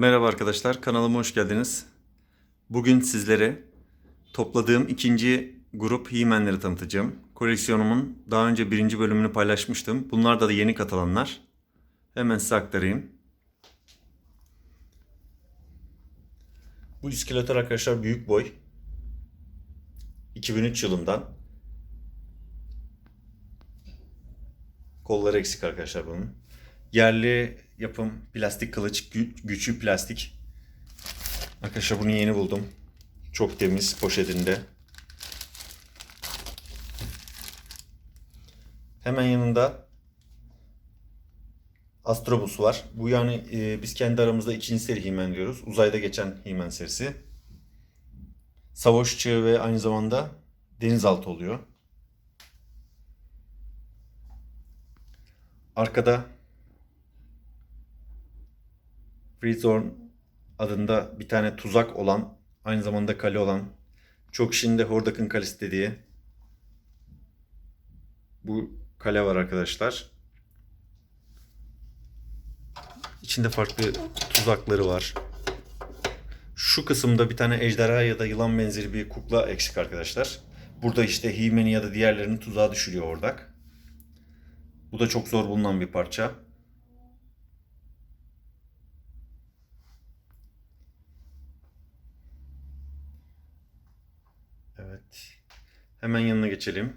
Merhaba arkadaşlar, kanalıma hoş geldiniz. Bugün sizlere topladığım ikinci grup He-Man'leri tanıtacağım. Koleksiyonumun daha önce birinci bölümünü paylaşmıştım. Bunlar da yeni katılanlar. Hemen size aktarayım. Bu iskeletor arkadaşlar büyük boy. 2003 yılından. Kolları eksik arkadaşlar bunun. Yerli yapım plastik kılıç, gü- güçlü plastik. Arkadaşlar bunu yeni buldum. Çok temiz poşetinde. Hemen yanında Astrobus var. Bu yani e, biz kendi aramızda ikinci seri He-Man diyoruz. Uzayda geçen He-Man serisi. Savaş uçağı ve aynı zamanda denizaltı oluyor. Arkada Freezorn adında bir tane tuzak olan, aynı zamanda kale olan, çok de Hordak'ın kalesi dediği bu kale var arkadaşlar. İçinde farklı tuzakları var. Şu kısımda bir tane ejderha ya da yılan benzeri bir kukla eksik arkadaşlar. Burada işte He-Man'i ya da diğerlerini tuzağa düşürüyor Hordak. Bu da çok zor bulunan bir parça. Evet. Hemen yanına geçelim.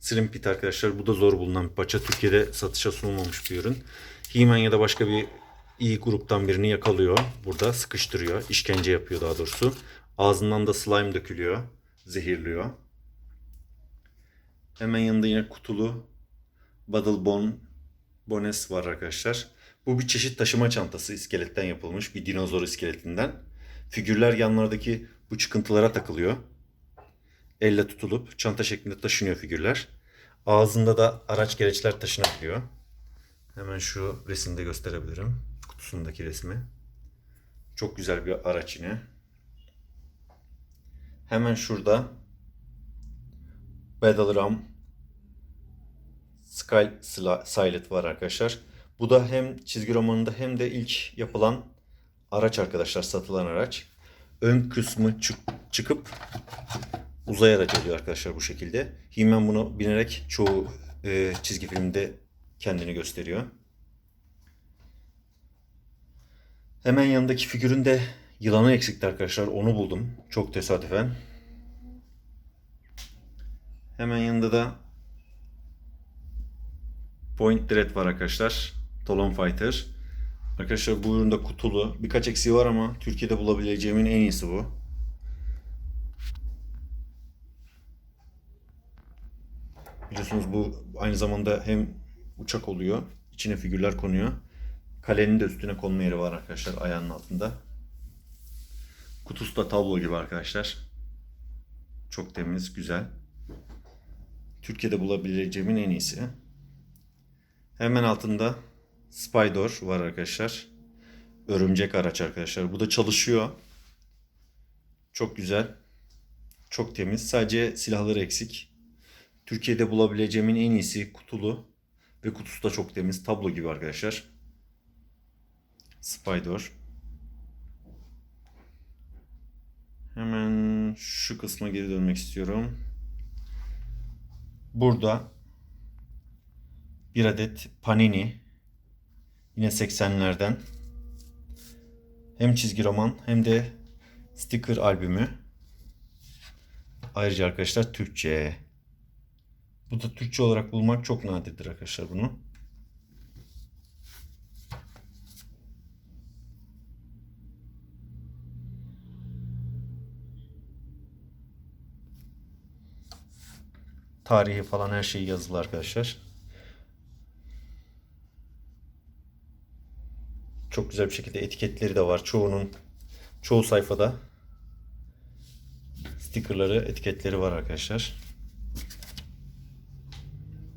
Slim Pit arkadaşlar. Bu da zor bulunan bir parça. Türkiye'de satışa sunulmamış bir ürün. He-Man ya da başka bir iyi gruptan birini yakalıyor. Burada sıkıştırıyor. işkence yapıyor daha doğrusu. Ağzından da slime dökülüyor. Zehirliyor. Hemen yanında yine kutulu Battle Bone Bones var arkadaşlar. Bu bir çeşit taşıma çantası iskeletten yapılmış. Bir dinozor iskeletinden. Figürler yanlardaki bu çıkıntılara takılıyor. Elle tutulup çanta şeklinde taşınıyor figürler. Ağzında da araç gereçler taşınabiliyor. Hemen şu resimde gösterebilirim. Kutusundaki resmi. Çok güzel bir araç yine. Hemen şurada Battle Ram Sky Silent var arkadaşlar. Bu da hem çizgi romanında hem de ilk yapılan araç arkadaşlar, satılan araç. Ön kısmı çık- çıkıp uzay aracı oluyor arkadaşlar bu şekilde. He-Man bunu binerek çoğu e, çizgi filmde kendini gösteriyor. Hemen yanındaki figürün de yılanı eksikti arkadaşlar. Onu buldum. Çok tesadüfen. Hemen yanında da Point Dread var arkadaşlar. Talon Fighter. Arkadaşlar bu üründe kutulu. Birkaç eksiği var ama Türkiye'de bulabileceğimin en iyisi bu. Biliyorsunuz bu aynı zamanda hem uçak oluyor. içine figürler konuyor. Kalenin de üstüne konma yeri var arkadaşlar ayağının altında. Kutusu da tablo gibi arkadaşlar. Çok temiz, güzel. Türkiye'de bulabileceğimin en iyisi. Hemen altında Spider var arkadaşlar. Örümcek araç arkadaşlar. Bu da çalışıyor. Çok güzel. Çok temiz. Sadece silahları eksik. Türkiye'de bulabileceğimin en iyisi kutulu. Ve kutusu da çok temiz. Tablo gibi arkadaşlar. Spider. Hemen şu kısma geri dönmek istiyorum. Burada bir adet Panini. Yine 80'lerden. Hem çizgi roman hem de sticker albümü. Ayrıca arkadaşlar Türkçe. Bu da Türkçe olarak bulmak çok nadirdir arkadaşlar bunu. Tarihi falan her şey yazılı arkadaşlar. Çok güzel bir şekilde etiketleri de var. Çoğunun çoğu sayfada stickerları, etiketleri var arkadaşlar.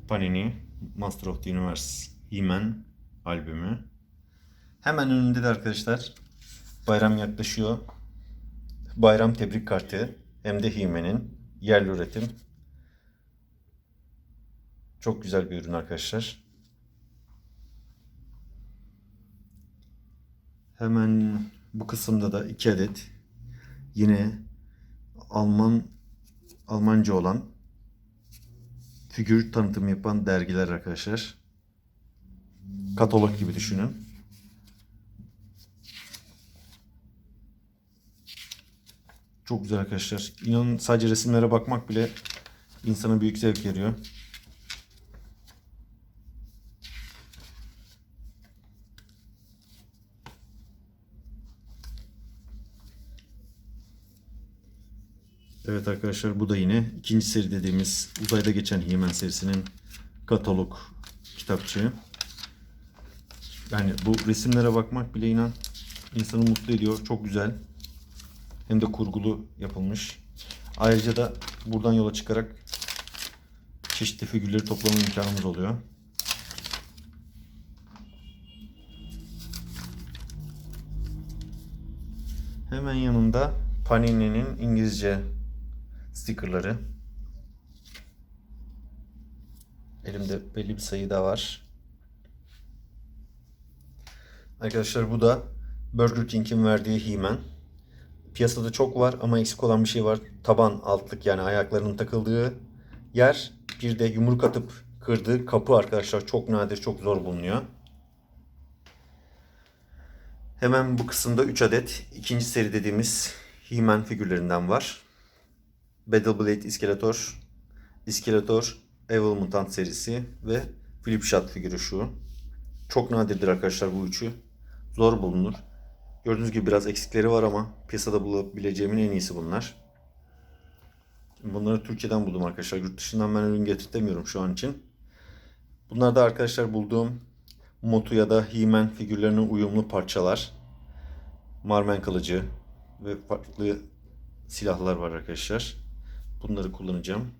Panini Master of the Universe He-Man albümü. Hemen önünde de arkadaşlar bayram yaklaşıyor. Bayram tebrik kartı hem de He-Man'in yerli üretim. Çok güzel bir ürün arkadaşlar. Hemen bu kısımda da iki adet yine Alman Almanca olan figür tanıtım yapan dergiler arkadaşlar. Katalog gibi düşünün. Çok güzel arkadaşlar. İnanın sadece resimlere bakmak bile insana büyük zevk veriyor. Evet arkadaşlar bu da yine ikinci seri dediğimiz uzayda geçen He-Man serisinin katalog kitapçığı. Yani bu resimlere bakmak bile inan insanı mutlu ediyor. Çok güzel. Hem de kurgulu yapılmış. Ayrıca da buradan yola çıkarak çeşitli figürleri toplama imkanımız oluyor. Hemen yanında Panini'nin İngilizce stickerları. Elimde belli bir sayı da var. Arkadaşlar bu da Burger King'in verdiği He-Man. Piyasada çok var ama eksik olan bir şey var. Taban altlık yani ayaklarının takıldığı yer. Bir de yumruk atıp kırdığı kapı arkadaşlar çok nadir, çok zor bulunuyor. Hemen bu kısımda 3 adet ikinci seri dediğimiz He-Man figürlerinden var. Battle Blade İskeletor, İskeletor Evil Mutant serisi ve Flip Shot figürü şu. Çok nadirdir arkadaşlar bu üçü. Zor bulunur. Gördüğünüz gibi biraz eksikleri var ama piyasada bulabileceğimin en iyisi bunlar. Bunları Türkiye'den buldum arkadaşlar. Yurt dışından ben ürün getirtemiyorum şu an için. Bunlar da arkadaşlar bulduğum Motu ya da He-Man figürlerine uyumlu parçalar. Marmen kılıcı ve farklı silahlar var arkadaşlar. Bunları kullanacağım.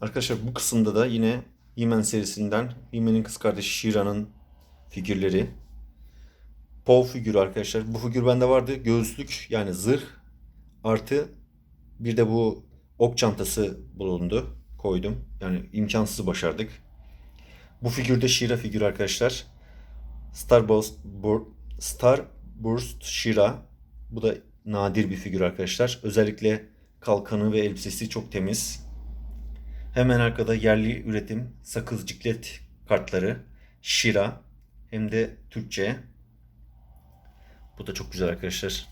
Arkadaşlar bu kısımda da yine He-Man serisinden He-Man'in kız kardeşi She-Ra'nın figürleri. Pow figürü arkadaşlar. Bu figür bende vardı. Göğüslük yani zırh artı bir de bu ok çantası bulundu. Koydum. Yani imkansızı başardık. Bu figürde Shira figürü arkadaşlar. Starburst, Bur, Starburst Shira. Bu da nadir bir figür arkadaşlar. Özellikle kalkanı ve elbisesi çok temiz. Hemen arkada yerli üretim sakız ciklet kartları. Shira. Hem de Türkçe. Bu da çok güzel arkadaşlar.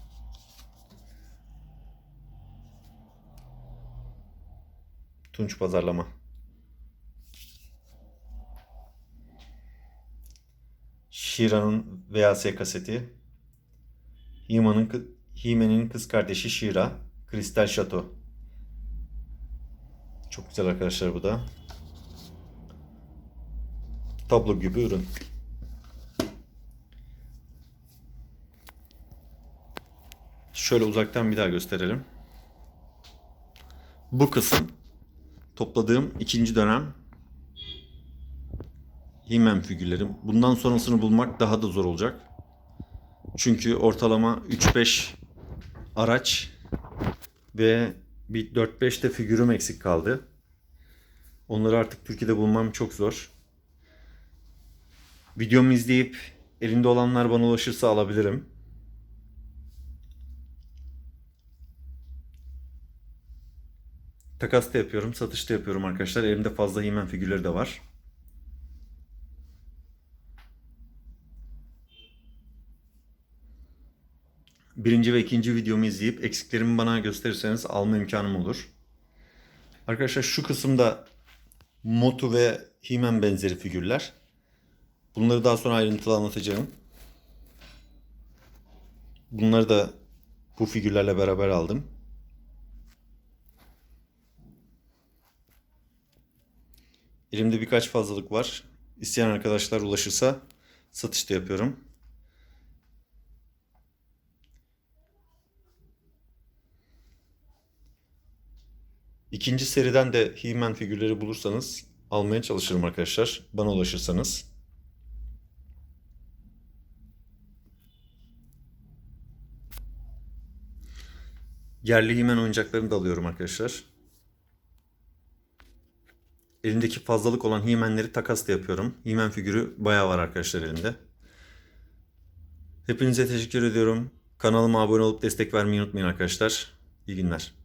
Tunç pazarlama. Shira'nın VHS kaseti. He-Man'ın He-Man'in kız kardeşi Shira. Kristal Şato. Çok güzel arkadaşlar bu da. Tablo gibi ürün. Şöyle uzaktan bir daha gösterelim. Bu kısım topladığım ikinci dönem He-Man figürlerim. Bundan sonrasını bulmak daha da zor olacak. Çünkü ortalama 3-5 araç ve bir 4-5 de figürüm eksik kaldı. Onları artık Türkiye'de bulmam çok zor. Videomu izleyip elinde olanlar bana ulaşırsa alabilirim. Takas da yapıyorum, satış da yapıyorum arkadaşlar. Elimde fazla He-Man figürleri de var. Birinci ve ikinci videomu izleyip eksiklerimi bana gösterirseniz alma imkanım olur. Arkadaşlar şu kısımda Motu ve He-Man benzeri figürler. Bunları daha sonra ayrıntılı anlatacağım. Bunları da bu figürlerle beraber aldım. Elimde birkaç fazlalık var. İsteyen arkadaşlar ulaşırsa satışta yapıyorum. İkinci seriden de He-Man figürleri bulursanız almaya çalışırım arkadaşlar. Bana ulaşırsanız. Yerli He-Man oyuncaklarını da alıyorum arkadaşlar. Elimdeki fazlalık olan He-Man'leri takas da yapıyorum. He-Man figürü bayağı var arkadaşlar elimde. Hepinize teşekkür ediyorum. Kanalıma abone olup destek vermeyi unutmayın arkadaşlar. İyi günler.